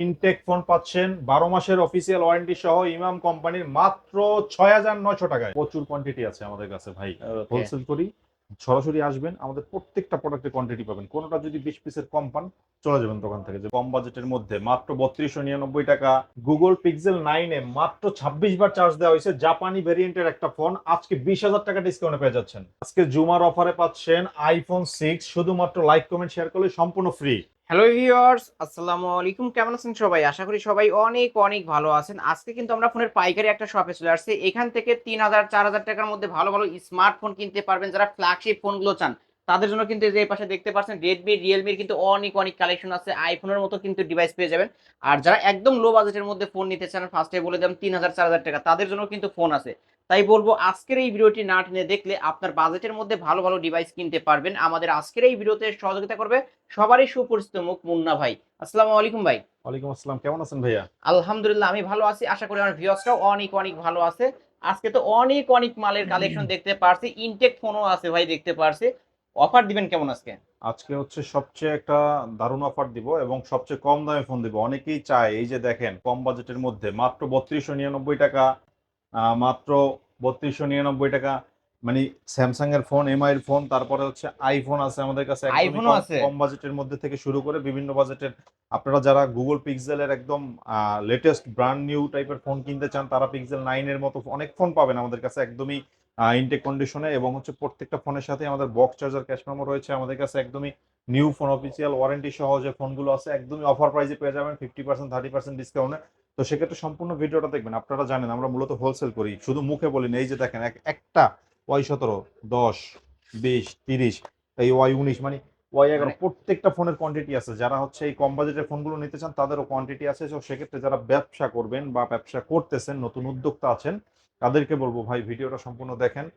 Intact phone পাচ্ছেন বারো মাসের অফিসিয়াল ওয়ারেন্টি সহ ইমাম কোম্পানির মাত্র ছয় হাজার নয়শো টাকায়। প্রচুর কোয়ান্টিটি আছে আমাদের কাছে ভাই। হোলসেল করি সরাসরি আসবেন আমাদের প্রত্যেকটা প্রোডাক্টের কোয়ান্টিটি পাবেন। কোনোটা যদি বিশ পিসের কম পান চলে যাবেন দোকান থেকে। যে কম বাজেটের মধ্যে মাত্র বত্রিশশো নিরানব্বই টাকা। গুগল পিক্সেল নাইনে মাত্র ছাব্বিশ বার চার্জ দেওয়া হয়েছে। জাপানি ভেরিয়েন্টের একটা ফোন আজকে বিশ হাজার টাকা ডিসকাউন্টে পেয়ে যাচ্ছেন। আজকে জুমার অফারে পাচ্ছেন আইফোন সিক্স শুধুমাত্র লাইক কমেন্ট শেয়ার করলে সম্পূর্ণ ফ্রি হ্যালো ভিউয়ার্স আসসালামু আলাইকুম কেমন আছেন সবাই? আশা করি সবাই অনেক অনেক ভালো আছেন। আজকে কিন্তু আমরা ফোনের পাইকারি একটা শপে চলে আসছি। এখান থেকে তিন হাজার, চার হাজার টাকার মধ্যে ভালো ভালো স্মার্টফোন কিনতে পারবেন যারা ফ্ল্যাগশিপ ফোনগুলো চান। তাদের জন্য কিন্তু এই পাশে দেখতে পাচ্ছেন রেডমি রিয়েলমির কিন্তু অনেক অনেক কালেকশন আছে। আইফোনের মতো কিন্তু ডিভাইস পেয়ে যাবেন। আর যারা একদম লো বাজেটের মধ্যে ফোন নিতে চান ফার্স্টে বলে দিলাম তিন হাজার চার হাজার টাকা। তাদের জন্য কিন্তু ফোন আছে। তাই বলব আজকের এই ভিডিওটি না টেনে দেখলে আপনার বাজেটের মধ্যে ভালো ভালো ডিভাইস কিনতে পারবেন। আমাদের আজকের এই ভিডিওতে সহযোগিতা করবে সবারই সুপরিচিত মুখ মুন্না ভাই। আসসালামু আলাইকুম ভাই। ওয়ালাইকুম আসসালাম। কেমন আছেন ভাইয়া? আলহামদুলিল্লাহ আমি ভালো আছি। আশা করি আমার ভিউয়ার্সরাও অনেক অনেক ভালো আছে। আজকে তো অনেক অনেক মালের কালেকশন দেখতে পারছি। ইনটেক ফোনও আছে ভাই দেখতে পারছি। অফার দিবেন কেমন আজকে? আজকে হচ্ছে সবচেয়ে একটা দারুণ অফার দিব এবং সবচেয়ে কম দামে ফোন দিব। অনেকেই চায় এই যে দেখেন কম বাজেটের মধ্যে মাত্র বত্রিশশো নিরানব্বই টাকা মাত্র বত্রিশশো নিরানব্বই টাকা মানে স্যামসাং এর ফোন এমআই এর ফোন তারপরে হচ্ছে আইফোন আছে আমাদের কাছে কম- আছে? কম বাজেটের মধ্যে থেকে শুরু করে বিভিন্ন বাজেটের আপনারা যারা গুগল পিক্সেল এর একদম লেটেস্ট ব্র্যান্ড নিউ টাইপের ফোন কিনতে চান তারা পিক্সেল নাইন এর মতো অনেক ফোন পাবেন আমাদের কাছে একদমই ইনটেক কন্ডিশনে এবং হচ্ছে প্রত্যেকটা ফোনের সাথে আমাদের বক্স চার্জার ক্যাশ মেমো রয়েছে। আমাদের কাছে একদমই নিউ ফোন অফিসিয়াল ওয়ারেন্টি সহ যে ফোনগুলো আছে, একদমই অফার প্রাইসে পেয়ে যাবেন ফিফটি পার্সেন্ট থার্টি পার্সেন্ট ডিসকাউন্টে তো সেক্ষেত্রে সম্পূর্ণ ভিডিওটা দেখবেন। আপনারা জানেন, আমরা মূলত হোলসেল করি। শুধু মুখে বলি না, এই যে দেখেন এক- একটা ওয়াই সতেরো, দশ, বিশ, তিরিশ, এই ওয়াই উনিশ মানে ওয়াই এগারো। মানে- প্রত্যেকটা ফোনের কোয়ান্টিটি আছে। যারা হচ্ছে এই কম বাজেটের ফোনগুলো নিতে চান তাদেরও কোয়ান্টিটি আছে। তো সেক্ষেত্রে যারা ব্যবসা করবেন বা ব্যবসা করতেছেন নতুন উদ্যোক্তা আছেন তাদেরকে বলব ভাই ভিডিওটা সম্পূর্ণ দেখেন।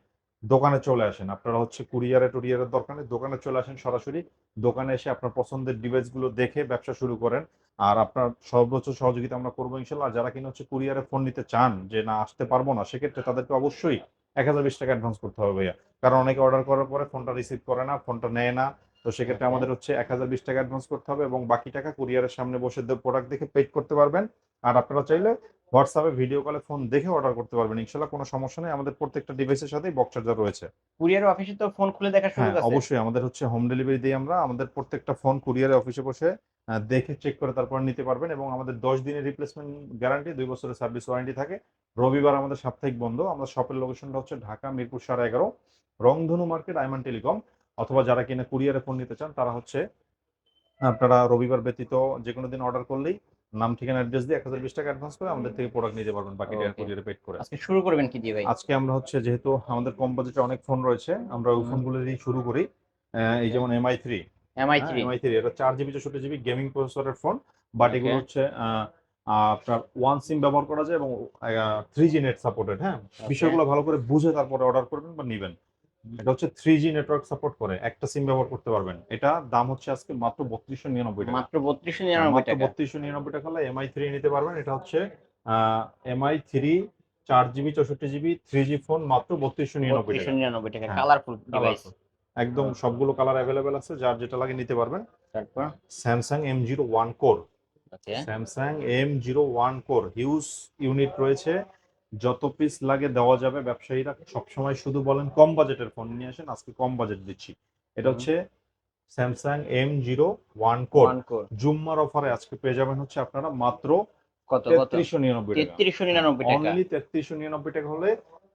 দোকানে চলে আসেন। আপনারা হচ্ছে কুরিয়ারে টুরিয়ারের দরকার নেই দোকানে চলে আসেন সরাসরি। দোকানে এসে আপনার পছন্দের ডিভাইসগুলো দেখে ব্যবসা শুরু করেন। আর আপনার সর্বোচ্চ সহযোগিতা আমরা করব ইনশাল্লাহ। যারা কিনা হচ্ছে কুরিয়ারে ফোন নিতে চান যে না আসতে পারব না সেক্ষেত্রে তাদেরকে অবশ্যই এক হাজার বিশ টাকা অ্যাডভান্স করতে হবে ভাইয়া। কারণ অনেকে অর্ডার করার পরে ফোনটা রিসিভ করে না ফোনটা নেয় না। তো সেক্ষেত্রে আমাদের হচ্ছে এক হাজার বিশ টাকা অ্যাডভান্স করতে হবে এবং বাকি টাকা কুরিয়ারের সামনে বসে প্রোডাক্ট দেখে পেড করতে পারবেন। আর আপনারা চাইলে হোয়াটসঅ্যাপে ভিডিও কলে ফোন দেখে অর্ডার করতে পারবেন। ইনশাল্লাহ কোনো সমস্যা নেই। আমাদের প্রত্যেকটা ডিভাইসের সাথেই বক্স চার্জার রয়েছে। কুরিয়ার অফিসে তো ফোন খুলে দেখা শুরু হ্যাঁ আছে। অবশ্যই। আমাদের হচ্ছে হোম ডেলিভারি দিই আমরা। আমাদের প্রত্যেকটা ফোন কুরিয়ারে অফিসে বসে দেখে চেক করে তারপর নিতে পারবেন এবং আমাদের দশ দিনের রিপ্লেসমেন্ট গ্যারান্টি দুই বছরের সার্ভিস ওয়ারেন্টি থাকে। রবিবার আমাদের সাপ্তাহিক বন্ধ। আমাদের শপের লোকেশনটা হচ্ছে ঢাকা মিরপুর সাড়ে এগারো। রংধনু মার্কেট আইমান টেলিকম অথবা যারা কিনা কুরিয়ারে ফোন নিতে চান তারা হচ্ছে আপনারা রবিবার ব্যতীত যে কোনো দিন অর্ডার করলেই নাম ঠিকানা অ্যাড্রেস দিয়ে এক হাজার বিশ টাকা অ্যাডভান্স করে আমাদের থেকে প্রোডাক্ট নিতে পারবেন বাকি টাকা কুরিয়ারে পেড করে। আজকে শুরু করবেন কি দিয়ে ভাই? আজকে আমরা হচ্ছে যেহেতু আমাদের কম বাজেটে অনেক ফোন রয়েছে আমরা ওই। ফোনগুলো দিয়ে শুরু করি। এই যেমন MI three MI three MI three এটা চার জিবি চৌষট্টি জিবি গেমিং প্রসেসরের ফোন বাট এগুলো হচ্ছে আপনার ওয়ান সিম ব্যবহার করা যায় এবং থ্রি জি নেট সাপোর্টেড হ্যাঁ? বিষয়গুলো ভালো করে বুঝে তারপরে অর্ডার করবেন বা নিবেন। এটা হচ্ছে থ্রি জি নেটওয়ার্ক সাপোর্ট করে। একটা সিম ব্যবহার করতে পারবেন। এটা দাম হচ্ছে আজকে মাত্র বত্রিশশো নিরানব্বই টাকা। মাত্র বত্রিশশো নিরানব্বই টাকা। বত্রিশশো নিরানব্বই টাকা হলে এমআই থ্রি নিতে পারবেন। এটা হচ্ছে এমআই থ্রি চার জিবি চৌষট্টি জিবি থ্রি জি ফোন মাত্র বত্রিশশো নিরানব্বই টাকা। হ্যাঁ, কালারফুল ডিভাইস একদম সবগুলো কালার অ্যাভেলেবেল আছে। যার যেটা লাগে নিতে পারবেন। তারপর? Samsung M zero one core Samsung M zero one core huge unit রয়েছে। যত পিস লাগে দেওয়া যাবে ব্যবসায়ীরা। সবসময় শুধু বলেন কম বাজেটের ফোন নিয়ে আসেন আজকে কম বাজেট দিচ্ছি। এটা হচ্ছে Samsung M zero one core জুম্মার অফারে আজকে পেয়ে যাবেন হচ্ছে আপনারা মাত্র কত তেত্রিশশো নিরানব্বই টাকা। তেত্রিশশো নিরানব্বই টাকা। অনলি তেত্রিশশো নিরানব্বই টাকা হলে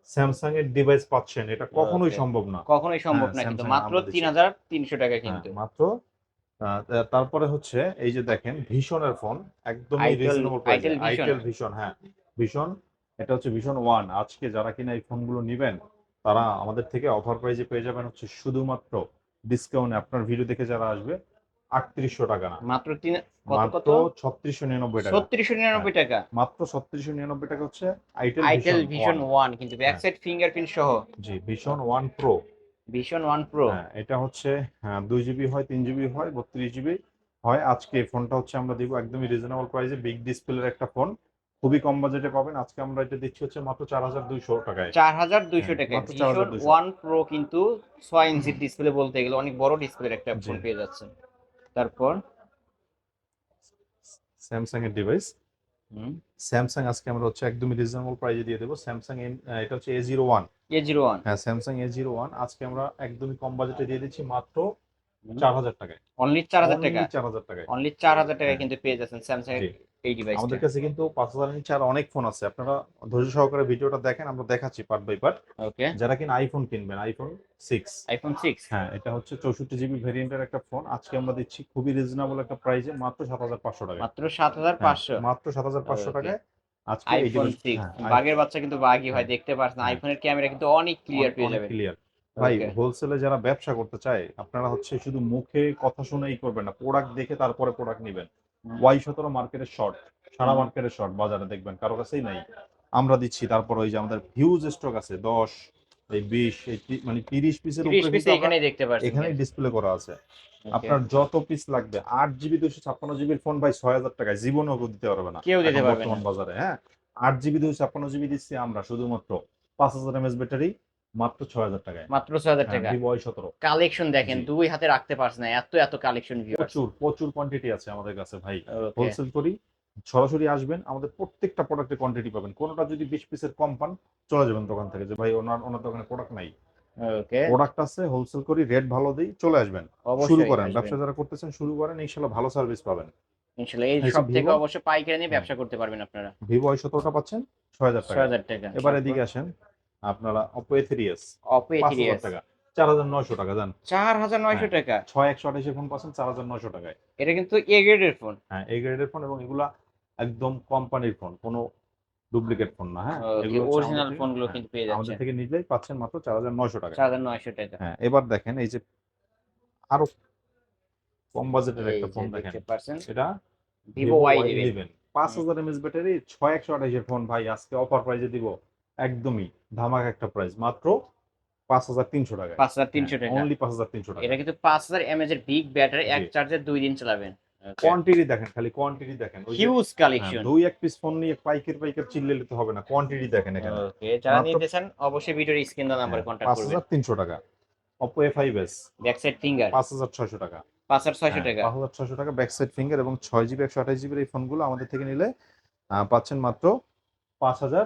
স্যামসাং এর ডিভাইস পাচ্ছেন। এটা কখনোই সম্ভব না। কখনোই সম্ভব হ্যাঁ, না কিন্তু মাত্র। তিন হাজার তিনশো টাকা হ্যাঁ, কিন্তু। মাত্র তারপরে হচ্ছে এই যে দেখেন ভীষণের ফোন একদমই রিজনেবল। আইটেল ভীষণ হ্যাঁ। ভীষণ এটা হচ্ছে ভীষণ ওয়ান আজকে যারা কিনা এই ফোনগুলো নিবেন তারা আমাদের থেকে অফার প্রাইজে পেয়ে যাবেন হচ্ছে শুধুমাত্র ডিসকাউন্টে আপনার ভিডিও দেখে যারা আসবে আটত্রিশশো টাকা না। মাত্র তিন কত মাত্র ছত্রিশশো নিরানব্বই টাকা। ছত্রিশশো নিরানব্বই টাকা। মাত্র ছত্রিশশো নিরানব্বই টাকা হচ্ছে আইটেল আইটেল ভিশন ওয়ান কিন্তু ব্যাক হ্যাঁ। সাইড ফিঙ্গারপ্রিন্ট সহ। জি vision one pro vision one pro হ্যাঁ এটা হচ্ছে হ্যাঁ দুই জিবি হয় তিন জিবি হয় বত্রিশ জিবি হয়। আজকে এই ফোনটা হচ্ছে আমরা দিব একদমই রিজনেবল প্রাইসে বিগ ডিসপ্লের একটা ফোন। খুবই কম বাজেটে পাবেন। আজকে আমরা এটা দিচ্ছি হচ্ছে মাত্র চার হাজার দুইশো টাকায়। চার হাজার দুইশো হ্যাঁ, টাকা মাত্র 4200 ওয়ান প্রো কিন্তু ছয় ইঞ্চির ডিসপ্লে বলতে গেলে অনেক বড় ডিসপ্লের একটা ফোন পেয়ে যাচ্ছেন। তারপর? স্যামসাং এর ডিভাইস হুম। স্যামসাং আজকে আমরা হচ্ছে একদমই রিজনেবল প্রাইসে দিয়ে দেবো। স্যামসাং এটা হচ্ছে A zero one A zero one হ্যাঁ স্যামসাং এ জিরো ওয়ান আজকে আমরা একদমই কম বাজেটে দিয়ে দিচ্ছি মাত্র চার হাজার টাকায়। অনলি চার হাজার টাকা? চার হাজার টাকায়। অনলি চার হাজার টাকায়। কিন্তু পেয়ে যাচ্ছেন স্যামসাং। এই ডিভাইস আমাদের কাছে কিন্তু পাঁচ হাজার নিচে আর অনেক ফোন আছে। আপনারা ধৈর্য সহকারে ভিডিওটা দেখেন আমরা দেখাচ্ছি পার্ট বাই পার্ট ওকে যারা কিনা আইফোন কিনবেন আইফোন সিক্স আইফোন সিক্স হ্যাঁ এটা হচ্ছে চৌষট্টি জিবি ভেরিয়েন্টের একটা ফোন আজকে আমরা দিচ্ছি খুবই রিজনেবল একটা প্রাইসে মাত্র সাত হাজার পাঁচশো টাকা মাত্র সাত হাজার পাঁচশো। মাত্র সাত হাজার পাঁচশো. টাকায় আজকে আইফোন সিক্স হ্যাঁ, বাঘের বাচ্চা কিন্তু বাঘই হয় দেখতে পাচ্ছেন হ্যাঁ। আইফোনের ক্যামেরা কিন্তু অনেক ক্লিয়ার পেয়ে যাবেন। ক্লিয়ার ভাই. হোলসেলে যারা ব্যবসা করতে চায় আপনারা হচ্ছে শুধু মুখে কথা শুনেই করবেন না প্রোডাক্ট দেখে তারপরে প্রোডাক্ট নেবেন। ওয়াই সতেরো মার্কেটের শর্ট সারা মার্কেটের শর্ট বাজারে দেখবেন কারও কাছেই নাই। আমরা দিচ্ছি তারপর ওই যে আমাদের হিউজ স্টক আছে দশ এই বিশ এই মানে তিরিশ পিসের দেখতে পাচ্ছেন এখানেই ডিসপ্লে করা আছে। আপনার যত পিস লাগবে আট জিবি দুশো ছাপ্পান্ন জিবির ফোন ভাই ছয় হাজার টাকায় জীবনেও কেউ দিতে পারবে না। কেউ দিতে পারবে বর্তমান বাজারে হ্যাঁ? আট জিবি দুশো ছাপ্পান্ন জিবি দিচ্ছি আমরা শুধুমাত্র পাঁচ হাজার এমএস ব্যাটারি মাত্র ছয় হাজার টাকায়। মাত্র ছয় হাজার টাকা। ভিভো ওয়াই সতেরো। কালেকশন দেখেন। দুই হাতে রাখতে পারছেন না এত এত কালেকশন প্রচুর প্রচুর কোয়ান্টিটি আছে আমাদের কাছে ভাই। হোলসেল করি সরাসরি আসবেন আমাদের প্রত্যেকটা প্রোডাক্টের কোয়ান্টিটি পাবেন। কোনোটা যদি বিশ পিসের কম পান চলে যাবেন দোকান থেকে যে ভাই ওনার ওনার দোকানে প্রোডাক্ট নাই। প্রোডাক্ট আছে হোলসেল করি রেট ভালো দিই চলে আসবেন। শুরু করেন ব্যবসা যারা করতেছেন শুরু করেন ইনশাল্লাহ ভালো সার্ভিস পাবেন। এই সব থেকে অবশ্যই পাইকারি নিয়ে হ্যাঁ। ব্যবসা করতে পারবেন আপনারা। ভিভো সতেরোটা পাচ্ছেন ছয় হাজার টাকা। এবার এদিকে আসেন। আপনারা অপো এ অপো থ্রি টাকা। চার হাজার নয়শো টাকা জান। চার হাজার নয়শো হ্যাঁ। টাকা? ছয় একশো আঠাশি ফোন পাচ্ছেন চার হাজার নয়শো টাকায়। এটা কিন্তু এ গ্রেডের ফোন হ্যাঁ এই গ্রেডের ফোন এবং এগুলা একদম কোম্পানির ফোন কোনো ডুপ্লিকেট ফোন না হ্যাঁ? এগুলো অরিজিনাল আমাদের ফোনগুলো হ্যাঁ, কিন্তু পেয়ে আমাদের থেকে নিলেই পাচ্ছেন মাত্র চার হাজার নয়শো টাকা। চার হাজার নয়শো টাকা। হ্যাঁ এবার দেখেন এই যে আরও কম বাজেটের একটা ফোন দেখেন। এটা ভিভো ওয়াই ইলেভেন পাঁচ হাজার এমএস ব্যাটারি ছয় একশো আঠাশের ফোন ভাই আজকে অফার প্রাইজে দিব। একদমই ধামাক একটা প্রাইস মাত্র পাঁচ হাজার তিনশো টাকা পাঁচ হাজার তিনশো টাকা। অনলি পাঁচ হাজার তিনশো টাকা এটা কিন্তু পাঁচ হাজার এমএজ এর বিগ ব্যাটারি এক জি। চার্জে দুই দিন চালাবেন। কোয়ান্টিটি দেখেন খালি কোয়ান্টিটি দেখেন। হিউজ হ্যাঁ, কালেকশন দুই এক পিস ফোন নিয়ে পাইকার পাইকার চিল্লে নিতে হবে না কোয়ান্টিটি দেখেন এখানে। ওকে যারা নিতে চান অবশ্যই ভিডিওর স্ক্রিন দেওয়া নাম্বারে হ্যাঁ, কন্ট্যাক্ট পাঁচ করবেন হাজার তিনশো টাকা। Oppo A five S back side finger পাঁচ হাজার ছয়শো টাকা। পাঁচ হাজার ছয়শো টাকা। পাঁচ হাজার ছয়শো টাকা ব্যাক সাইড ফিঙ্গার এবং ছয় জিবি একশো আঠাশ জিবির এই ফোনগুলো আমাদের থেকে নিলে পাচ্ছেন মাত্র পাঁচ হাজার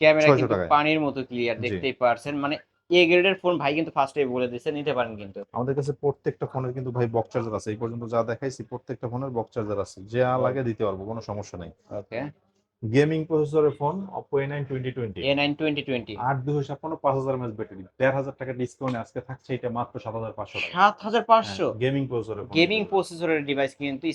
ক্যামেরা কিন্তু পানির মতো ক্লিয়ার দেখতেই পারছেন। মানে এ গ্রেডের ফোন ভাই কিন্তু ফার্স্টে বলে দিচ্ছে নিতে পারেন কিন্তু। আমাদের কাছে প্রত্যেকটা ফোনের কিন্তু ভাই বক্স চার্জার আছে। এই পর্যন্ত যা দেখাইছি প্রত্যেকটা ফোনের বক্স চার্জার আছে। যা লাগে দিতে পারব কোনো সমস্যা নেই। ওকে গেমিং প্রসেসরের ফোন আট দুশো ছাপ্পান্ন পাঁচ হাজার এমএস ব্যাটারি টাকা ডিসকাউন্ট আজকে থাকছে এটা মাত্র সাত হাজার পাঁচশো টাকা। সাত হাজার পাঁচশো? গেমিং প্রসেসরের গেমিং প্রসেসরের ডিভাইস কিন্তু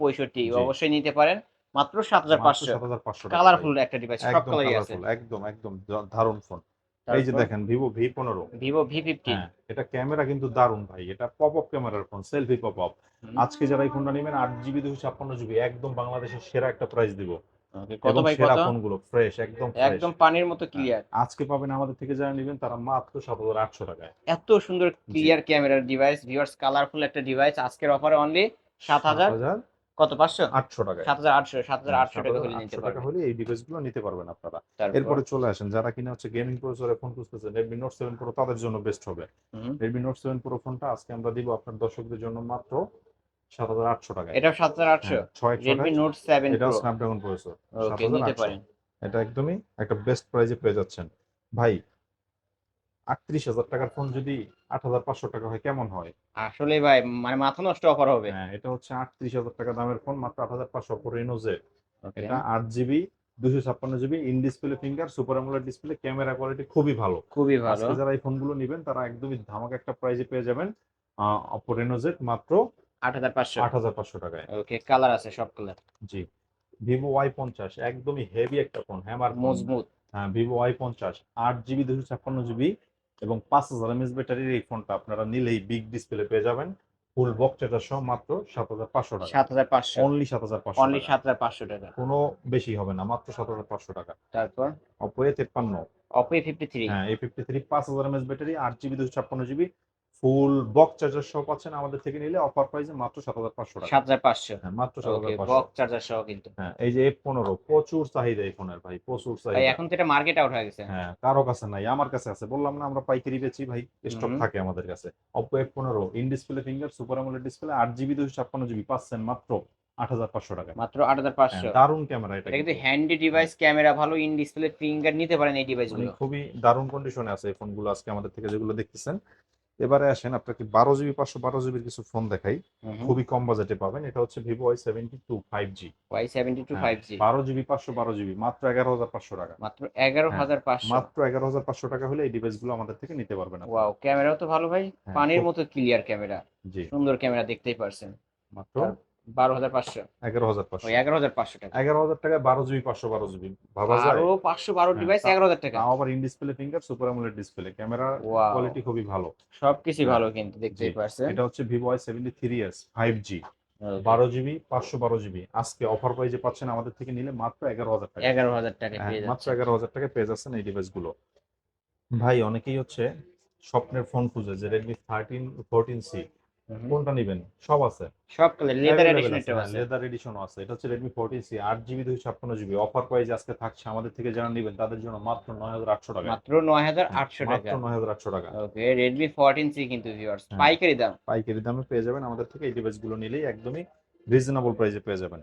পঁয়ষট্টি জি। অবশ্যই নিতে পারেন। মাত্র সাত হাজার পাঁচশো সাত হাজার পাঁচশো কালারফুল একটা ডিভাইস সব একদম কালারই আছে। একদম একদম দারুণ ফোন এই যে দেখেন ভিভো ভি পনেরো ভিভো ভি ফিফটিন এটা ক্যামেরা কিন্তু দারুণ ভাই এটা পপ আপ ক্যামেরার ফোন সেলফি পপ আপ আজকে যারা এই ফোনটা নেবেন আট জিবি দুশো ছাপ্পান্ন জিবি একদম বাংলাদেশের সেরা একটা প্রাইস দিব। কত সেরা কত? ফোনগুলো ফ্রেশ একদম একদম পানির মতো ক্লিয়ার আজকে পাবেন আমাদের থেকে যারা নেবেন তারা মাত্র সাত হাজার আটশো টাকায়। এত সুন্দর ক্লিয়ার ক্যামেরার ডিভাইস ভিউয়ার্স কালারফুল একটা ডিভাইস আজকের অফারে অনলি সাত হাজার কত পাঁচশো? আটশো টাকায়। সাত হাজার আটশো সাত হাজার আটশো টাকা হলে নিতে পারবেন। হলে এই ডিভাইসগুলো নিতে পারবেন আপনারা। এরপরে চলে আসেন যারা কিনা হচ্ছে গেমিং প্রসেসরে ফোন খুঁজতেছেন রেডমি নোট সেভেন প্রো তাদের জন্য বেস্ট হবে। রেডমি নোট সেভেন প্রো ফোনটা আজকে আমরা দিব আপনার দর্শকদের জন্য মাত্র সাত হাজার আটশো টাকায়। এটাও সাত হাজার আটশো? হ্যাঁ, ছয় রেডমি নোট সেভেন এটাও প্রো স্ন্যাপড্রাগন প্রসেসর ওকে নিতে পারেন। এটা একদমই একটা বেস্ট প্রাইজে পেয়ে যাচ্ছেন। ভাই আটত্রিশ হাজার টাকার ফোন যদি আট হাজার পাঁচশো টাকা হয় কেমন হয়? আসলে ভাই মানে মাথা নষ্ট অফার হবে। হ্যাঁ এটা হচ্ছে আটত্রিশ হাজার টাকা দামের ফোন মাত্র আট হাজার পাঁচশো রেনো জেড এটা আট জিবি দুশো ছাপ্পান্ন GB in display finger super AMOLED display camera quality খুবই ভালো। খুবই ভালো। আজকে যারা এই ফোনগুলো নেবেন তারা একদমই ধামাক একটা প্রাইজে পেয়ে যাবেন অপো রেনো জেড মাত্র আট হাজার পাঁচশো। আট হাজার পাঁচশো টাকায়। ওকে কালার আছে সব কালার জি। ভিভো ওয়াই পঞ্চাশ একদমই হেভি একটা ফোন হ্যামার মজবুত। হ্যাঁ ভিভো ওয়াই পঞ্চাশ আট জিবি দুশো ছাপ্পান্ন জিবি এবং পাঁচ হাজার এমএস ব্যাটারির এই ফোনটা আপনারা নিলেই বিগ ডিসপ্লে পেয়ে যাবেন। ফুল বক্স এটা সহ মাত্র সাত হাজার পাঁচশো টাকা। সাত হাজার পাঁচশো। অনলি সাত হাজার পাঁচশো অনলি সাত হাজার পাঁচশো টাকা। কোনো বেশি হবে না মাত্র সাত হাজার পাঁচশো টাকা। তারপর? অপো এ তেপ্পান্ন। অপো ফিফটি থ্রি হ্যাঁ এ ফিফটি থ্রি পাঁচ হাজার এমএস ব্যাটারি আট জিবি দুশো ছাপ্পান্ন জিবি ফুল বক্স চার্জার সহ পাচ্ছেন আমাদের থেকে নিলে অফার প্রাইসে মাত্র সাত হাজার পাঁচশো টাকা। সাত হাজার পাঁচশো। হ্যাঁ মাত্র সাত হাজার বক্স চার্জার সহ কিন্তু। হ্যাঁ এই যে এফ পনেরো প্রচুর চাহিদা এই ফোনের ভাই প্রচুর ভাই চাহিদা এখন তো এটা মার্কেট আউট হয়ে গেছে। হ্যাঁ কারও কাছে নাই আমার কাছে আছে। বললাম না আমরা পাইকারি বেচি ভাই স্টক থাকে আমাদের কাছে। অপো এফ পনেরো ইন ডিসপ্লে ফিঙ্গার সুপার আমলের ডিসপ্লে আট জিবি দুশো ছাপ্পান্ন জিবি পাচ্ছেন মাত্র আট হাজার পাঁচশো টাকা। মাত্র আট হাজার পাঁচশো। হ্যাঁ, দারুণ ক্যামেরা এটা কিন্তু। হ্যান্ডি ডিভাইস ক্যামেরা ভালো ইন ডিসপ্লে ফিঙ্গার নিতে পারেন এই ডিভাইসগুলো খুবই দারুণ কন্ডিশনে আছে এই ফোনগুলো আজকে আমাদের থেকে যেগুলো দেখতেছেন। এবারে আসেন আপনাকে বারো জিবি পাঁচশো বারো জিবির কিছু ফোন দেখাই। খুবই কম বাজেটে পাবেন। এটা হচ্ছে Vivo Y seventy two five G Y seventy two five G বারো জিবি পাঁচশো বারো জিবি মাত্র এগারো হাজার পাঁচশো টাকা। মাত্র এগারো হ্যাঁ, হাজার পাঁচশো। মাত্র এগারো হাজার পাঁচশো টাকা হলে এই ডিভাইসগুলো আমাদের থেকে নিতে পারবেন না ওয়াও ক্যামেরাও তো ভালো ভাই। হ্যাঁ, পানির মতো ক্লিয়ার ক্যামেরা জি। সুন্দর ক্যামেরা দেখতেই পারছেন। মাত্র বারো হাজার পাঁচশো। এগারো হাজার পাঁচশো। এগারো হাজার পাঁচশো টাকা। এগারো হাজার টাকায় বারো জিবি পাঁচশো বারো জিবি। ভাবা যায়। আরও পাঁচশো বারো হ্যাঁ, ডিভাইস এগারো হাজার টাকা। আবার in display finger super AMOLED display camera quality খুবই ভালো। সবকিছু হ্যাঁ, ভালো কিন্তু দেখতেই পারছেন। এটা হচ্ছে Vivo Y seventy three S five G বারো জিবি পাঁচশো বারো জিবি। আজকে অফার প্রাইজে পাচ্ছেন আমাদের থেকে নিলে মাত্র এগারো হাজার টাকা। এগারো হাজার টাকা হ্যাঁ, মাত্র এগারো হাজার টাকা পেয়ে যাচ্ছেন এই ডিভাইসগুলো ভাই অনেকেই হচ্ছে স্বপ্নের ফোন খুঁজে যে রেডমি থার্টিন ফোরটিন সি। কোনটা নিবেন? সব আছে। সব কালার লেদার এডিশন এটাও আছে লেদার এডিশন আছে। এটা হচ্ছে জিবি দুই ছাপ্পান্ন জিবি অফার প্রাইজ আজকে থাকছে আমাদের থেকে যারা নিবেন তাদের জন্য মাত্র নয় হাজার আটশো টাকা। মাত্র নয় হাজার আটশো টাকা। মাত্র নয় হাজার আটশো টাকা। ওকে ফোরটিন সি কিন্তু ভিউয়ার্স হ্যাঁ। পাইকারি দাম? পাইকারি দামে পেয়ে যাবেন আমাদের থেকে। এই ডিভাইসগুলো নিলেই একদমই রিজনেবল প্রাইসে পেয়ে যাবেন।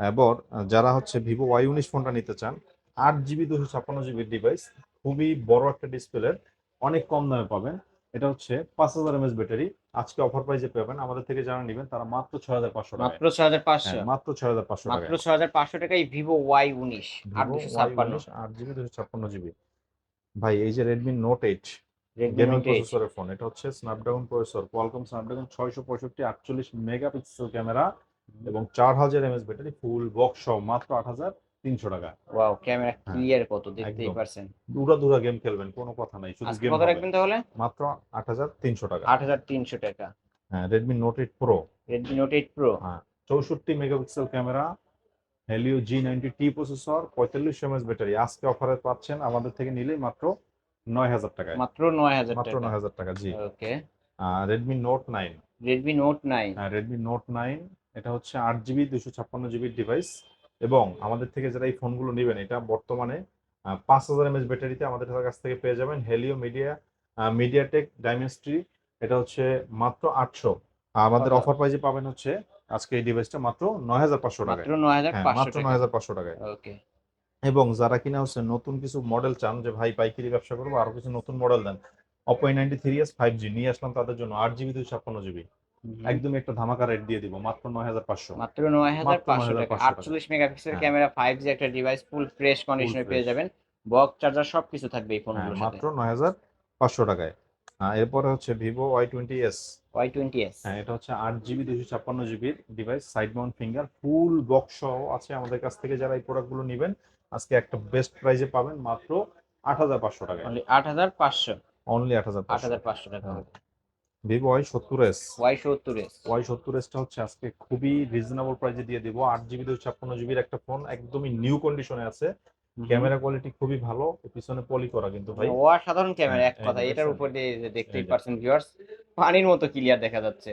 এবার যারা হচ্ছে ভিভো ওয়াই উনিশ ফোনটা নিতে চান আট জিবি দুশো ছাপ্পান্ন জিবির ডিভাইস খুবই বড় একটা ডিসপ্লের অনেক কম দামে পাবেন। এটা হচ্ছে পাঁচ হাজার এমএস ব্যাটারি। আজকে অফার প্রাইসে পাবেন। আমাদের থেকে যারা নেবেন তারা মাত্র ছয় হাজার পাঁচশো টাকা মাত্র ছয় হাজার পাঁচশো। মাত্র ছয় হাজার পাঁচশো মাত্র ছয় হাজার পাঁচশো টাকায় ভিভো ওয়াই উনিশ আট দুশো ছাপ্পান্ন। আট জিবি দুশো ছাপ্পান্ন জিবি। ভাই এই যে রেডমি নোট এইট গেমিং প্রসেসরের ফোন এটা হচ্ছে স্ন্যাপড্রাগন প্রসেসর কোয়ালকম স্ন্যাপড্রাগন ছয়শো পঁয়ষট্টি আটচল্লিশ মেগাপিক্সেল ক্যামেরা এবং চার হাজার এমএস ব্যাটারি ফুল বক্স সহ মাত্র আট হাজার তিনশো টাকা। ওয়াও ক্যামেরা ক্লিয়ার কত দেখতেই পারছেন। দুরা দুরা গেম খেলবেন কোনো কথা নাই শুধু গেম কত রাখবেন তাহলে? মাত্র আট হাজার তিনশো টাকা। আট হাজার তিনশো টাকা। হ্যাঁ Redmi Note eight Pro Redmi Note eight Pro হ্যাঁ চৌষট্টি megapixel camera Helio G ninety T processor পঁয়তাল্লিশ এমএস ব্যাটারি। আজকে অফারে পাচ্ছেন আমাদের থেকে নিলেই মাত্র নয় হাজার টাকায়। মাত্র নয় হাজার মাত্র টাকা। নয় হাজার টাকা জি। Okay. Redmi Note nine Redmi Note nine হ্যাঁ রেডমি নোট নাইন এটা হচ্ছে আট জিবি দুশো ছাপ্পান্ন জিবির ডিভাইস এবং আমাদের থেকে যারা এই ফোনগুলো নেবেন এটা বর্তমানে পাঁচ হাজার এমএস ব্যাটারিতে আমাদের কাছ থেকে পেয়ে যাবেন। হেলিও মিডিয়া মিডিয়াটেক ডাইমেস্ট্রি এটা হচ্ছে মাত্র আটশো। আমাদের? অফার প্রাইজে পাবেন হচ্ছে আজকে এই ডিভাইসটা মাত্র নয় হাজার পাঁচশো টাকা মাত্র নয় হাজার হ্যাঁ পাঁচশো নয় হাজার পাঁচশো টাকায়। ওকে। এবং যারা কিনা হচ্ছে নতুন কিছু মডেল চান যে ভাই পাইকারি ব্যবসা করব আরও কিছু নতুন মডেল দেন Oppo ninety three S five G নিয়ে আসলাম তাদের জন্য আট জিবি দুই ছাপ্পান্ন জিবি একদমই একটা ধামাকা রেট দিয়ে দিব মাত্র নয় হাজার পাঁচশো। মাত্র নয় হাজার পাঁচশো 9,500 টাকা টাকা। আটচল্লিশ মেগাপিক্সেল হ্যাঁ। ক্যামেরা ফাইভ জি একটা ডিভাইস ফুল ফ্রেশ কন্ডিশনে পেয়ে যাবেন। বক্স চার্জার সবকিছু থাকবে এই হ্যাঁ, ফোনগুলোর সাথে। মাত্র নয় হাজার পাঁচশো টাকায়। এরপরে হচ্ছে Vivo Y twenty S. Y twenty S. হ্যাঁ এটা হচ্ছে আট জিবি দুশো ছাপ্পান্ন জিবির device side mount finger full box সহ আছে আমাদের কাছ থেকে যারা এই প্রোডাক্টগুলো নেবেন। আজকে একটা বেস্ট প্রাইজে পাবেন মাত্র আট হাজার পাঁচশো অনলি আট হাজার পাঁচশো। অনলি আট হাজার আট হাজার পাঁচশো টাকা হ্যাঁ। ভিভো ওয়াই সত্তর এস। ওয়াই সত্তর এস। ওয়াই সত্তর এসটা হচ্ছে আজকে খুবই রিজনেবল প্রাইসে দিয়ে দিব। আট জিবি দুশো ছাপ্পান্ন জিবির একটা ফোন একদমই নিউ কন্ডিশনে আছে। ক্যামেরা কোয়ালিটি খুবই ভালো পিছনে পলি করা কিন্তু ভাই। অসাধারণ ক্যামেরা এক হ্যাঁ, কথা এটার উপর দিয়ে দেখতেই পারছেন ভিউয়ার্স পানির মতো ক্লিয়ার দেখা যাচ্ছে।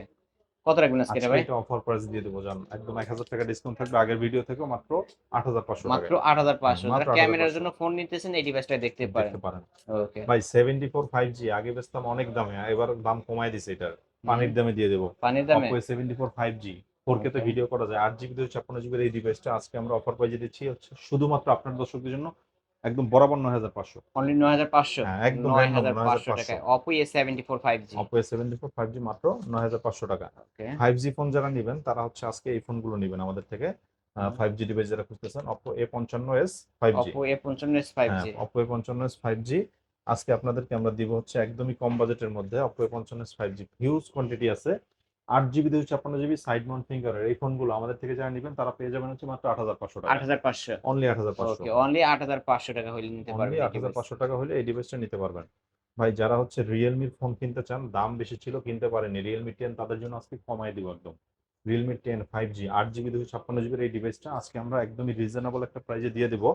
কত রাখবেন আজকে ভাই? এটা অফার প্রাইস দিয়ে দেবো জান। একদম এক হাজার টাকা ডিসকাউন্ট থাকবে। আগের ভিডিও থেকেও মাত্র আট হাজার পাঁচশো মাত্র টাকা আট হাজার পাঁচশো। মাত্র যারা 8,500 ক্যামেরার জন্য ফোন নিতেছেন এই ডিভাইসটা দেখতে পারেন। দেখতে পারেন। ওকে ভাই সেভেন্টি ফোর ফাইভ জি আগে বেচতাম অনেক দামে। এবার দাম কমাই দিছে এটার। পানির দামে দিয়ে দেবো। পানির দামে? Oppo seventy four five G four তো ভিডিও করা যায়। আট জিবি দুশো ছাপ্পান্ন জিবির এই ডিভাইসটা আজকে আমরা অফার প্রাইজে দিচ্ছি হচ্ছে শুধুমাত্র আপনার দর্শকদের জন্য। একদম বরাবর নয় হাজার পাঁচশো। অনলি নয় হাজার পাঁচশো? হ্যাঁ, একদম নয় হাজার পাঁচশো 9,500 টাকায়। Oppo A seventy four five G Oppo seventy four five G মাত্র নয় হাজার পাঁচশো টাকা। ওকে ফাইভ জি ফোন যারা নেবেন তারা হচ্ছে আজকে এই ফোনগুলো নেবেন আমাদের থেকে। ফাইভ জি ডিভাইস যারা খুঁজতেছেন অপো এ পঞ্চান্ন S five G Oppo A পঞ্চান্ন S five G Oppo A পঞ্চান্ন এস ফাইভ জি আজকে আপনাদেরকে আমরা দিব হচ্ছে একদমই কম বাজেটের মধ্যে অপো এ পঞ্চান্ন S five G huge quantity আছে। আট জিবি দুশো ছাপ্পান্ন জিবি সাইড মাউন্ট ফিঙ্গারের এই ফোনগুলো আমাদের থেকে যারা নেবেন তারা পেয়ে যাবেন হচ্ছে মাত্র আট হাজার পাঁচশো আট টাকা হাজার পাঁচশো। অনলি আট হাজার পাঁচশো। অনলি আট হাজার পাঁচশো টাকা হলে নিতে পারবেন আট হাজার পাঁচশো টাকা হলে এই ডিভাইসটা নিতে পারবেন। ভাই যারা হচ্ছে রিয়েলমির ফোন কিনতে চান দাম বেশি ছিল কিনতে পারেনি রিয়েলমি টেন তাদের জন্য আজকে কমাই দিব একদম। রিয়েলমি টেন ফাইভ জি আট জিবি দুশো ছাপ্পান্ন জিবির এই ডিভাইসটা আজকে আমরা একদমই রিজনেবল একটা প্রাইজে দিয়ে দেবো।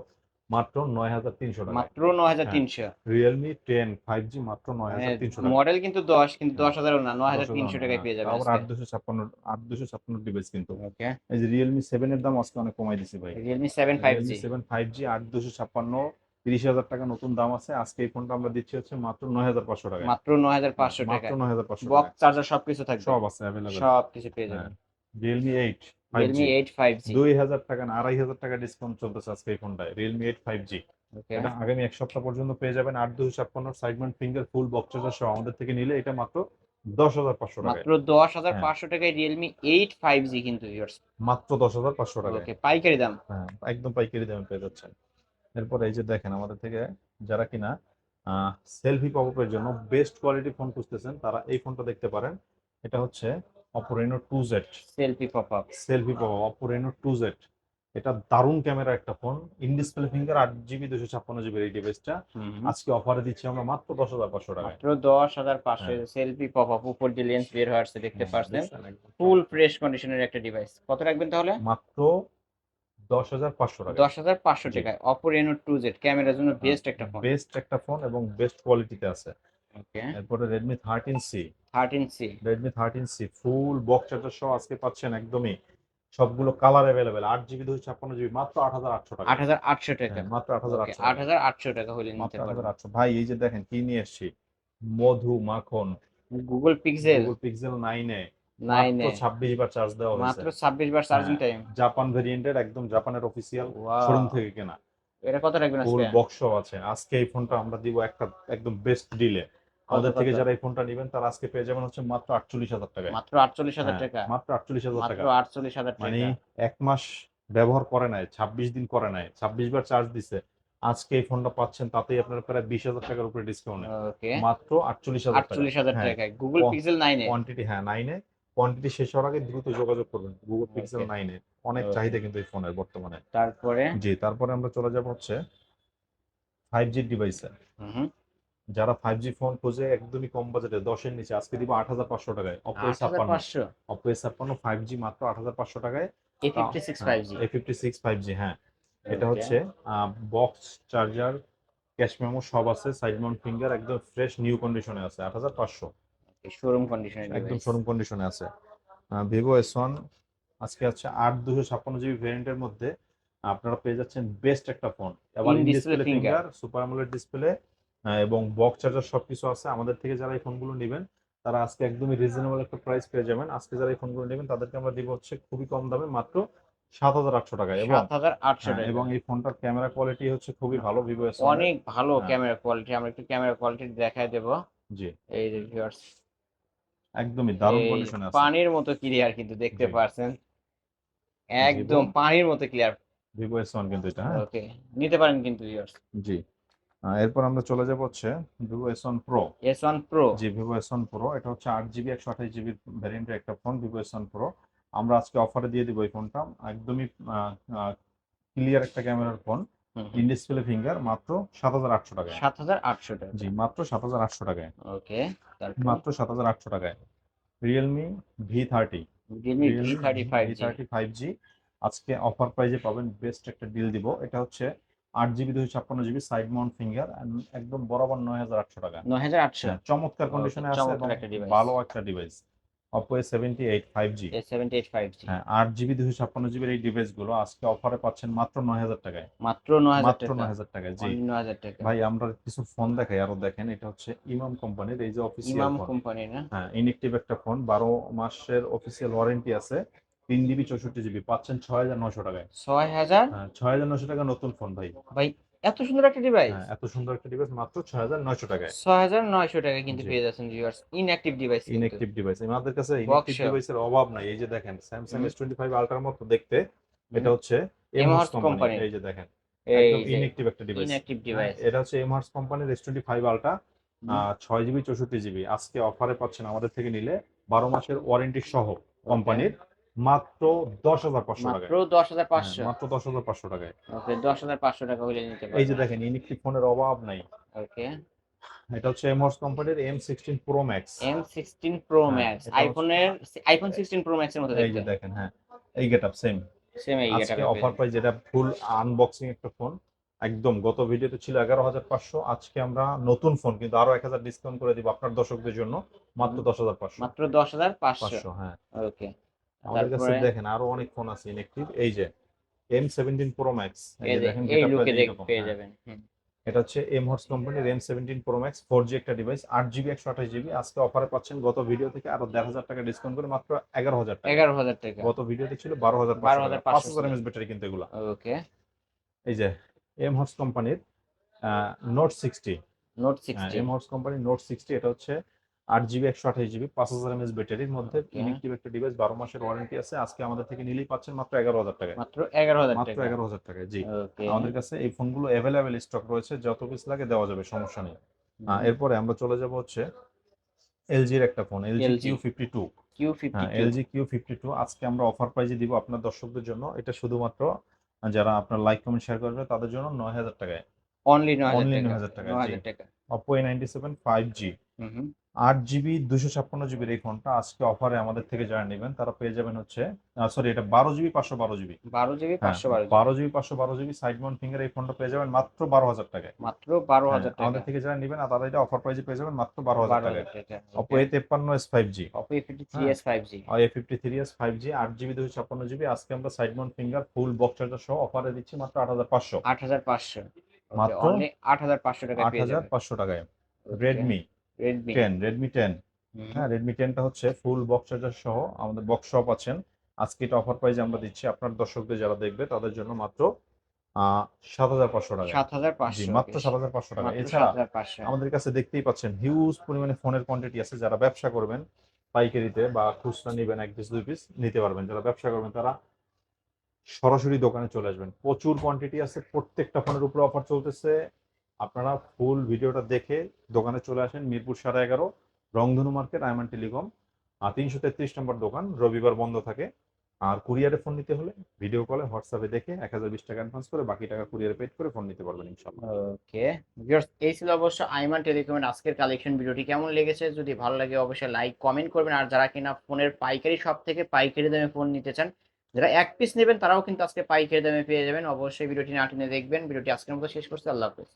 মাত্র নয় হাজার তিনশো টাকা মাত্র নয় হাজার হ্যাঁ, তিনশো রিয়েলমি টেন ফাইভ জি মাত্র নয় হাজার তিনশো মডেল কিন্তু দশ কিন্তু দশ হাজারও না নয় হাজার তিনশো টাকায় পেয়ে যাবেন আবার আট দুশো ছাপ্পান্ন আট দুশো ছাপ্পান্ন ডিভাইস কিন্তু। ওকে এই যে রিয়েলমি সেভেন এর দাম আজকে অনেক কমাই দিছি ভাই। Realme seven five G seven five G আট দুশো ছাপ্পান্ন তিরিশ হাজার টাকা নতুন দাম আছে। আজকে এই ফোনটা আমরা দিচ্ছি হচ্ছে মাত্র নয় হাজার পাঁচশো টাকা মাত্র নয় হাজার পাঁচশো টাকা মাত্র নয় হাজার পাঁচশো বক্স চার্জার সবকিছু থাকবে। সব আছে অ্যাভেলেবেল সব কিছু পেয়ে হ্যাঁ। যাবেন রিয়েলমি এইট দুই হাজার টাকা না আড়াই হাজার টাকা ডিসকাউন্ট চলতেছে আজকে এই ফোনটায় এইট ফাইভ জি এটা আগামী এক সপ্তাহ পর্যন্ত পেয়ে যাবেন আট দুই ছাপ্পান্ন ফিঙ্গার ফুল বক্স চার্জার সহ আমাদের থেকে নিলে এটা মাত্র দশ হাজার পাঁচশো টাকা মাত্র দশ হাজার। পাঁচশো টাকায় রিয়েলমি এইট ফাইভ জি কিন্তু মাত্র দশ হাজার পাঁচশো টাকা পাইকারি দাম। হ্যাঁ একদম পাইকারি দামে পেয়ে যাচ্ছেন। এরপর এই যে দেখেন আমাদের থেকে যারা কিনা সেলফি পপআপের জন্য বেস্ট কোয়ালিটি ফোন খুঁজতেছেন তারা এই ফোনটা দেখতে পারেন। এটা হচ্ছে Oppo Reno two Z selfie pop up selfie pop up Oppo Reno two Z এটা দারুণ ক্যামেরা একটা ফোন। ইন ডিসপ্লে ফিঙ্গার আট জিবি দুশো ছাপ্পান্ন জিবি এই ডিভাইসটা আজকে অফারে দিচ্ছি আমরা মাত্র দশ হাজার পাঁচশো টাকায়। মাত্র দশ হাজার পাঁচশো হ্যাঁ। সেলফি পপ আপ উপর যে লেন্স বের হয়ে আসছে দেখতে হ্যাঁ, একদম। ফুল ফ্রেশ কন্ডিশনের একটা ডিভাইস কত রাখবেন তাহলে? মাত্র দশ হাজার পাঁচশো টাকা দশ হাজার পাঁচশো টাকায়। অপো রেনো টু জেড ক্যামেরার জন্য বেস্ট একটা ফোন বেস্ট একটা ফোন এবং বেস্ট কোয়ালিটিতে আছে। এরপরে Redmi thirteen C thirteen C Redmi thirteen C full box charger সহ আজকে পাচ্ছেন একদমই সবগুলো কালার অ্যাভেলেবেল আট জিবি দুশো ছাপ্পান্ন জিবি মাত্র আট হাজার আটশো টাকা। আট হাজার আটশো টাকা। হ্যাঁ, মাত্র আট হাজার Okay, আটশো আট হাজার আটশো টাকা হলে নিতে পারবেন। আটশো। ভাই এই যে দেখেন কি নিয়ে এসছি? মধু মাখন। গুগল পিক্সেল গুগল পিক্সেল নাইনে নাইন মাত্র ছাব্বিশ বার চার্জ দেওয়া মাত্র বার চার্জিং। টাইম জাপান ভেরিয়েন্টের একদম জাপানের শোরুম থেকে কেনা। এটা কত রাখবেন ফুল বক্স আছে। আজকে এই ফোনটা আমরা দিব একটা একদম বেস্ট ডিলে আমাদের থেকে যারা এই ফোনটা নেবেন তারা আজকে পেয়ে যাবেন হচ্ছে মাত্র আটচল্লিশ হাজার টাকায়। মাত্র আটচল্লিশ হাজার হ্যাঁ, টাকা। মাত্র আটচল্লিশ হাজার টাকা। আটচল্লিশ হাজার মানে এক মাস ব্যবহার করে নাই ছাব্বিশ দিন করে নাই ছাব্বিশ বার চার্জ দিছে। আজকে এই ফোনটা পাচ্ছেন তাতেই আপনার প্রায় বিশ হাজার টাকার উপরে ডিসকাউন্ট মাত্র আটচল্লিশ হাজার আটচল্লিশ হাজার হ্যাঁ। টাকায়। গুগল পিক্সেল নাইনে কোয়ান্টিটি হ্যাঁ নাইনে কোয়ান্টিটি শেষ হওয়ার আগে দ্রুত যোগাযোগ করবেন। Google Pixel. নাইনে অনেক চাহিদা কিন্তু এই ফোনের বর্তমানে। তারপরে? জি তারপরে আমরা চলে যাব হচ্ছে ফাইভ জি ডিভাইসে যারা ফাইভ জি ফোন খোঁজে একদমই কম বাজেটে দশের নিচে আজকে দিব আট হাজার পাঁচশো টাকায়। অপো ছাপ্পান্ন। অপো ছাপ্পান্ন ফাইভ জি মাত্র আট হাজার পাঁচশো টাকায়। A fifty six five G A fifty six five G হ্যাঁ। এটা. হচ্ছে বক্স চার্জার ক্যাশ মেমো সব আছে সাইড মাউন্ট ফিঙ্গার একদম ফ্রেশ নিউ কন্ডিশনে আছে আট হাজার পাঁচশো। শোরুম কন্ডিশনের একদম শোরুম কন্ডিশনে আছে। ভিভো এস ওয়ান আজকে হচ্ছে আট দুশো ছাপ্পান্ন জিবি ভ্যারিয়েন্টের মধ্যে। আপনারা পেয়ে যাচ্ছেন বেস্ট একটা ফোন এবার display display finger super AMOLED display এবং বক্স চার্জার সবকিছু আছে। আমাদের থেকে যারা এই ফোনগুলো নেবেন তারা আজকে একদমই রিজনেবল একটা প্রাইস পেয়ে যাবেন। আজকে যারা এই ফোনগুলো নেবেন তাদেরকে আমরা দিব হচ্ছে খুবই কম দামে মাত্র সাত হাজার আটশো টাকা এবং আটশো হ্যাঁ, টাকা এবং এই ফোনটার ক্যামেরা কোয়ালিটি হচ্ছে খুবই ভালো ভিভো এস অনেক ভালো হ্যাঁ। ক্যামেরা কোয়ালিটি আমরা একটু ক্যামেরা কোয়ালিটি দেখায় দেবো। জি। এই যে viewers, একদমই দারুণ কন্ডিশনে আছে। পানির মতো ক্লিয়ার কিন্তু দেখতে। পারছেন। একদম পানির মতো ক্লিয়ার ভিভো এস ওয়ান কিন্তু এটা হ্যাঁ। ওকে নিতে পারেন কিন্তু ভিউয়ার্স জি। এরপর আমরা চলে যাব হচ্ছে Vivo S one Pro S one Pro G Vivo S one Pro এটা হচ্ছে আট জিবি একশো আঠাশ জিবি ভ্যারিয়েন্টের একটা phone Vivo S one Pro আমরা আজকে অফারে দিয়ে দিব এই ফোনটা একদমই ক্লিয়ার একটা ক্যামেরার ফোন ইন ডিসপ্লে ফিঙ্গার মাত্র সাত হাজার আটশো টাকায়। সাত হাজার আটশো টাকা। জি মাত্র সাত হাজার আটশো টাকায়। ওকে মাত্র সাত হাজার আটশো টাকায়। Realme V thirty Realme V thirty five G আজকে অফার প্রাইজে পাবেন বেস্ট একটা ডিল দিব। এটা হচ্ছে আট জিবি দুশো ছাপ্পান্ন জিবি সাইড মাউন্ট ফিঙ্গার একদম বরাবর নয় হাজার আটশো টাকা। নয় হাজার আটশো। হ্যাঁ, চমৎকার কন্ডিশনে আছে। ভালো একটা device Oppo A seventy eight five G seventy eight five G হ্যাঁ আট জিবি দুশো ছাপ্পান্ন জিবির এই ডিভাইসগুলো আজকে অফারে পাচ্ছেন মাত্র নয় হাজার টাকায়। মাত্র নয় হাজার মাত্র নয় হাজার টাকায় জি। নয় হাজার টাকা। ভাই আমরা কিছু ফোন দেখাই আরও দেখেন এটা হচ্ছে ইমাম কোম্পানির এই যে অফিসিয়াল ইমাম কোম্পানি না? হ্যাঁ ইনএক্টিভ একটা ফোন বারো মাসের অফিসিয়াল ওয়ারেন্টি আছে। তিন জিবি চৌষট্টি জিবি পাচ্ছেন ছয় হাজার নশো টাকায়। ছয় হাজার? হ্যাঁ ছয় হাজার নশো টাকা নতুন ফোন ভাই। ভাই এত সুন্দর একটা ডিভাইস হ্যাঁ এত সুন্দর একটা ডিভাইস মাত্র ছয় হাজার নয়শো টাকায়। ছয় হাজার নয়শো টাকা কিন্তু পেয়ে যাচ্ছেন viewers inactive device inactive device আমাদের কাছে Workshop. ডিভাইসের অভাব নাই। এই যে দেখেন স্যামসাং এস টোয়েন্টি ফাইভ আলট্রার মতো দেখতে এটা হচ্ছে এমহার্স কোম্পানি এই যে দেখেন একদম যে একটা ডিভাইস ইনঅ্যাক্টিভ ডিভাইস এটা হচ্ছে এমহার্স কোম্পানির এস টোয়েন্টি ফাইভ আলট্রা ছয় জিবি চৌষট্টি জিবি আজকে অফারে পাচ্ছেন আমাদের থেকে নিলে বারো মাসের ওয়ারেন্টি সহ কোম্পানির মাত্র দশ হাজার পাঁচশো টাকায়। মাত্র দশ হাজার পাঁচশো। হ্যাঁ, মাত্র দশ হাজার পাঁচশো টাকায়। ওকে দশ হাজার পাঁচশো টাকা হলে নিতে এই যে দেখেন ইনএক্টিভ ফোনের অভাব নাই। ওকে। এটা হচ্ছে এমহার্স কোম্পানির M sixteen Pro Max M sixteen Pro হ্যাঁ, ম্যাক্স আইফোনের আইফোন সিক্সটিন প্রো ম্যাক্সের মতো এই যে দেখেন হ্যাঁ এই গেট আপ সেম সেম এই আজকে অফার প্রাইস যেটা ফুল আনবক্সিং একটা ফোন একদম গত ভিডিওতে ছিল এগারো হাজার পাঁচশো আজকে আমরা নতুন ফোন কিন্তু আরও এক হাজার ডিসকাউন্ট করে দিব আপনার দর্শকদের জন্য মাত্র দশ হাজার পাঁচশো। মাত্র দশ হাজার পাঁচশো হ্যাঁ। ওকে। আমাদের কাছে দেখেন আরও অনেক ফোন আছে ইনএক্টিভ এই যে এম সেভেন্টিন প্রো ম্যাক্স এই দেখেন এই লুকে পেয়ে হ্যাঁ। যাবেন এটা হচ্ছে এম হর্স কোম্পানির M seventeen Pro Max four G একটা ডিভাইস আট জিবি একশো আঠাশ জিবি আজকে অফারে পাচ্ছেন গত ভিডিও থেকে আরও দেড় হাজার টাকা ডিসকাউন্ট করে মাত্র এগারো হাজার টাকা। এগারো হাজার টাকা। গত ভিডিওতে ছিল বারো হাজার 12,500 পাঁচ হাজার এমএস ব্যাটারি কিন্তু এগুলো। ওকে। এই যে এম হর্স কোম্পানির note sixty note sixty M horse কোম্পানির নোট সিক্সটি এটা হচ্ছে আট জিবি একশো আঠাশ জিবি পাঁচ হাজার এমএস ব্যাটারির মধ্যে. ইনেকটিভ একটা ডিভাইস বারো মাসের ওয়ারেন্টি আছে। আজকে আমাদের থেকে নিলেই পাচ্ছেন মাত্র এগারো হাজার টাকায়। মাত্র এগারো হাজার মাত্র টাকা এগারো হাজার টাকায় জি। আমাদের কাছে এই ফোনগুলো অ্যাভেলেবেল স্টক রয়েছে যত পিস লাগে দেওয়া যাবে সমস্যা নেই। এরপরে আমরা চলে যাব হচ্ছে এলজির একটা phone LG Q fifty two Q fifty হ্যাঁ এলজি কিউ ফিফটি টু আজকে আমরা অফার প্রাইজে দিব আপনার দর্শকদের জন্য। এটা শুধুমাত্র যারা আপনার লাইক কমেন্ট শেয়ার করবে তাদের জন্য নয় হাজার টাকায়। অনলি নয় হাজার টাকা টাকা, নয় হাজার টাকা। Oppo A ninety seven five G আট জিবি দুশো ছাপ্পান্ন জিবির এই ফোনটা আজকে অফারে আমাদের থেকে যারা নেবেন তারা পেয়ে যাবেন হচ্ছে সরি এটা বারো জিবি পাঁচশো বারো জিবি। বারো জিবি হ্যাঁ পাঁচশো বারো বারো জিবি পাঁচশো বারো জিবি সাইড মাউন্ট ফিঙ্গার এই ফোনটা পেয়ে যাবেন মাত্র বারো হাজার টাকায়। মাত্র বারো হ্যাঁ, হাজার টাকা। আমাদের থেকে যারা নেবেন আর তারা এটা অফার প্রাইজে পেয়ে যাবেন মাত্র বারো হাজার টাকায়। টাকা অপো এ তেপ্পান্ন S five G Oppo fifty three S five G A fifty three S five G আট জিবি দুশো ছাপ্পান্ন জিবি আজকে আমরা side mount finger full box charger সহ অফারে দিচ্ছি মাত্র আট হাজার পাঁচশো। আট হাজার পাঁচশো। মাত্র আট হাজার পাঁচশো টাকা আট হাজার পাঁচশো টাকায়। Redmi Redmi ten Redmi ten হ্যাঁ রেডমি টেনটা হচ্ছে ফুল বক্স চার্জার সহ আমাদের বক্স শপ আছেন। আজকে এটা অফার প্রাইজে আমরা দিচ্ছি আপনার দর্শকদের যারা দেখবে তাদের জন্য মাত্র সাত হাজার পাঁচশো টাকা। সাত হাজার পাঁচশো মাত্র সাত হাজার পাঁচশো টাকা। এছাড়া আমাদের কাছে দেখতেই পাচ্ছেন হিউজ পরিমাণে ফোনের কোয়ান্টিটি আছে। যারা ব্যবসা করবেন পাইকারিতে বা খুচরা নেবেন এক পিস দুই পিস নিতে পারবেন। যারা ব্যবসা করবেন তারা সরাসরি দোকানে চলে আসবেন। প্রচুর কোয়ান্টিটি আছে প্রত্যেকটা ফোনের উপরে অফার চলতেছে। আপনারা ফুল ভিডিওটা দেখে দোকানে চলে আসেন মিরপুর সাড়ে এগারো, রংধনু মার্কেট আয়মান টেলিকম। আর তিনশো তেত্রিশ নম্বর দোকান, রবিবার বন্ধ থাকে। আর কুরিয়ারে ফোন নিতে হলে ভিডিও কলে, হোয়াটসঅ্যাপে দেখে এক হাজার বিশ টাকা অ্যাডভান্স করে বাকি টাকা কুরিয়ারে পেড করে ফোন নিতে পারবেন ইনশাল্লাহ ওকে। এই ছিল অবশ্য আইমান টেলিকমের আজকের কালেকশন ভিডিওটি। কেমন লেগেছে? যদি ভালো লাগে অবশ্যই লাইক কমেন্ট করবেন। আর যারা কিনা ফোনের পাইকারি শপ থেকে পাইকারি দামে ফোন নিতে চান, যারা এক পিস নেবেন, তারাও কিন্তু আজকে পাইকারি দামে পেয়ে যাবেন। অবশ্যই ভিডিওটি না টেনে দেখবেন। ভিডিওটি আজকের মতো শেষ করছি। আল্লাহ হাফেজ।